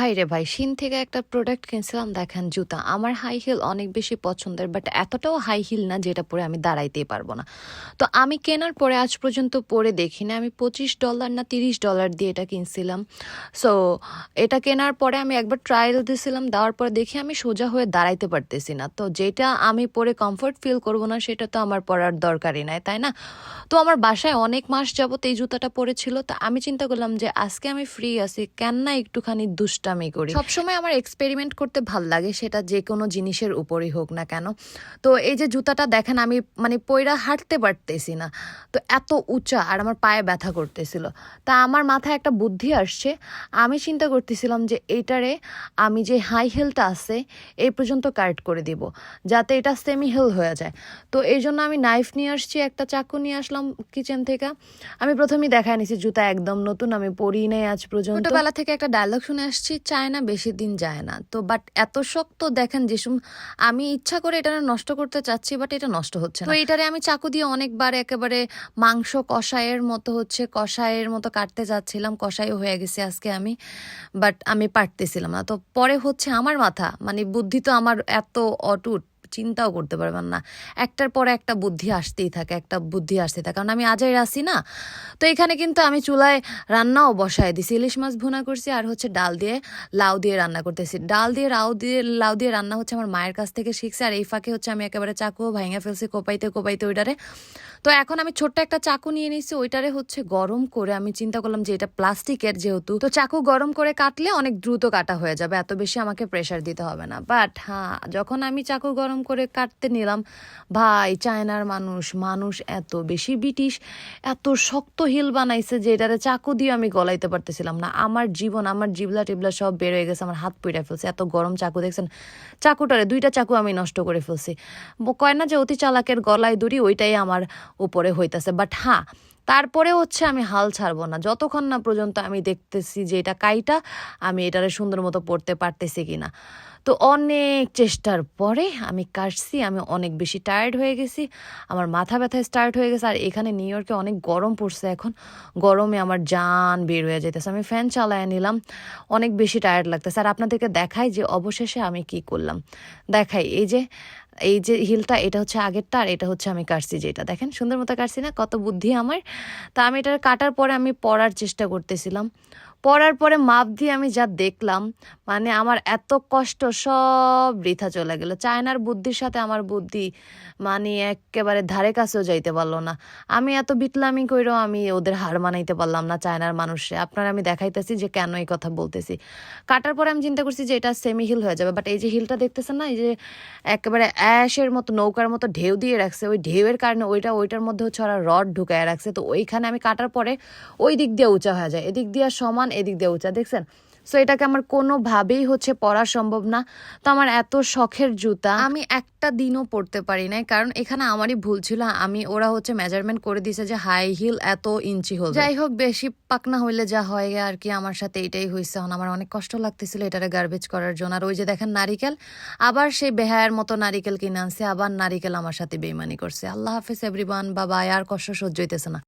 ভাই রে ভাই শিন থেকে একটা প্রোডাক্ট কিনছিলাম, দেখেন জুতা। আমার হাই হিল অনেক বেশি পছন্দের বাট এতটাও হাই হিল না যেটা পরে আমি দাঁড়াইতেই পারব না। তো আমি কেনার পরে আজ পর্যন্ত পরে দেখি না আমি পঁচিশ ডলার না তিরিশ ডলার দিয়ে এটা কিনছিলাম। সো এটা কেনার পরে আমি একবার ট্রায়াল দিয়েছিলাম দেওয়ার পরে দেখি আমি সোজা হয়ে দাঁড়াইতে পারতেছি না। তো যেটা আমি পরে কমফোর্ট ফিল করব না, সেটা তো আমার পরার দরকারই নাই, তাই না? তো আমার বাসায় অনেক মাস যাবত এই জুতাটা পরেছিল। তো আমি চিন্তা করলাম যে, আজকে আমি ফ্রি আছি, কেন না একটুখানি দুষ্টামি করি। সবসময় আমার এক্সপেরিমেন্ট করতে ভালো লাগে সেটা যে কোনো জিনিসের উপরই হোক না কেন। তো এই যে জুতাটা দেখেন আমি মানে পয়রা হাঁটতে পারতেছি না। তো এত উঁচা আর আমার পায়ে ব্যথা করতেছিল। তা আমার মাথায় একটা বুদ্ধি আসছে। আমি চিন্তা করতেছিলাম যে এইটারে আমি যে হাই হিলটা আছে এই পর্যন্ত কাট করে দিব যাতে এটা সেমি হিল হয়ে যায়। তো এই জন্য আমি নাইফ নিয়ে আসছি একটা চাকু নিয়ে আসলাম কিচেন থেকে। আমি প্রথমেই দেখায় নিছি জুতা একদম নতুন আমি পরি নাই আজ পর্যন্ত। ছোটবেলা থেকে একটা ডায়লগ শুনে আসছি চায় না, বেশি দিন যায় না। তো বাট এত শক্ত দেখেন যে আমি ইচ্ছা করে এটা নষ্ট করতে চাচ্ছি বাট এটা নষ্ট হচ্ছে তো এটারে আমি চাকু দিয়ে অনেকবার একেবারে মাংস কষায়ের মতো হচ্ছে কষায়ের মতো কাটতে যাচ্ছিলাম, কষাইও হয়ে গেছে আজকে আমি বাট আমি পারতেছিলাম না। তো পরে হচ্ছে আমার মাথা মানে বুদ্ধি তো আমার এত অটুট চিন্তাও করতে পারবেন না। একটার পরে একটা বুদ্ধি আসতেই থাকে, একটা বুদ্ধি আসতেই থাকে। কারণ আমি আজাই আসি না, তো এখানে কিন্তু আমি চুলায় রান্নাও বসায় দিছি। ইলিশ মাছ ভুনা করছি আর হচ্ছে ডাল দিয়ে লাউ দিয়ে রান্না করতেছি। ডাল দিয়ে, লাউ দিয়ে লাউ দিয়ে রান্না হচ্ছে আমার মায়ের কাছ থেকে শিখছে আর এই ফাঁকে হচ্ছে আমি একেবারে চাকুও ভাঙা ফেলছি কোপাইতে কোপাইতে ওইটারে। তো এখন আমি ছোট্ট একটা চাকু নিয়ে নিছি, ওইটারে হচ্ছে গরম করে আমি চিন্তা করলাম যে এটা প্লাস্টিকের যেহেতু, তো চাকু গরম করে কাটলে অনেক দ্রুত কাটা হয়ে যাবে, এত বেশি আমাকে প্রেশার দিতে হবে না। বাট হ্যাঁ যখন আমি চাকু গরম করে কাটতে নিলাম। ভাই, চায়নার মানুষ মানুষ এত বেশি ব্রিটিশ, এত শক্ত হিল বানাইছে যে এটারে চাকু দিয়ে আমি গলাইতে পারতেছিলাম না। আমার জীবন, আমার জিবলা টিবলা সব বের হয়ে গেছে, আমার হাত পুড়ে ফেলছে। এত গরম চাকু, দেখছেন? চাকুটারে, দুইটা চাকু আমি নষ্ট করে ফেলছি। কয় না যে অতি চালাকের গলায় দড়ি, ওইটাই আমার উপরে হইতাছে। বাট হ্যাঁ তারপরে হচ্ছে আমি হাল ছাড়বো না। যতক্ষণ না পর্যন্ত আমি দেখতেছি যে এটা কাইটা, আমি এটারে সুন্দর মতো পড়তে পারতেছি কি না তো অনেক চেষ্টার পরে আমি কাটছি আমি অনেক বেশি টায়ার্ড হয়ে গেছি, আমার মাথা ব্যথা স্টার্ট হয়ে গেছে, আর এখানে নিউ ইয়র্কে অনেক গরম পড়ছে এখন। গরমে আমার জান বের হয়ে যেতেছে আমি ফ্যান চালায় নিলাম, অনেক বেশি টায়ার্ড লাগতেছে। আর আপনাদেরকে দেখাই যে অবশেষে আমি কি করলাম। দেখাই, এই যে এই যে হিলটা, এটা হচ্ছে আগেরটা আর এটা হচ্ছে আমি কাটছি যেটা। দেখেন, সুন্দর মতো কাটছি না, কত বুদ্ধি আমার। তা আমি এটা কাটার পরে আমি পড়ার চেষ্টা করতেছিলাম। পড়ার পরে মাপ দিয়ে আমি যা দেখলাম মানে আমার এত কষ্ট, সব বৃথা চলে গেল। চায়নার বুদ্ধির সাথে আমার বুদ্ধি মানে একেবারে ধারে কাছেও যাইতে পারল না। আমি এত বিটলামি কইরও আমি ওদের হার মানাইতে পারলাম না চায়নার মানুষে। আপনার আমি দেখাইতেছি যে কেন এই কথা বলতেছি। কাটার পরে আমি চিন্তা করছি যে এটা সেমি হিল হয়ে যাবে বাট এই যে হিলটা দেখতেছেন না, এই যে একেবারে অ্যাশের মতো, নৌকার মতো ঢেউ দিয়ে রাখছে, ওই ঢেউয়ের কারণে ওইটা, ওইটার মধ্যে হচ্ছে ওরা রড ঢুকায় রাখছে। তো ওইখানে আমি কাটার পরে ওই দিক দিয়ে উঁচা হয়ে যায়। এদিক দিয়ে সমান এদিক দিয়ে উঁচা, দেখছেন? সো এটাকে আমার কোনোভাবেই হচ্ছে পরা সম্ভব না। তো আমার এত শখের জুতা। আমি একটা দিনও পরতে পারি নাই, কারণ এখানে আমারই ভুল ছিল। আমি, ওরা হচ্ছে মেজারমেন্ট করে দিছে যে হাই হিল এত ইঞ্চি হল যাই হোক, বেশি পাকনা হইলে যা হয় আর কি, আমার সাথে এটাই হয়েছে আমার অনেক কষ্ট লাগতেছিল এটারে গার্বেজ করার জন্য। আর ওই যে দেখেন নারিকেল, আবার সেই বেহায়ের মতো নারিকেল কিনে আনছে, আবার নারিকেল আমার সাথে বেইমানি করছে। আল্লাহ হাফিজ এভরিওয়ান বাবা আর কষ্ট সহ্য হইতেছে না।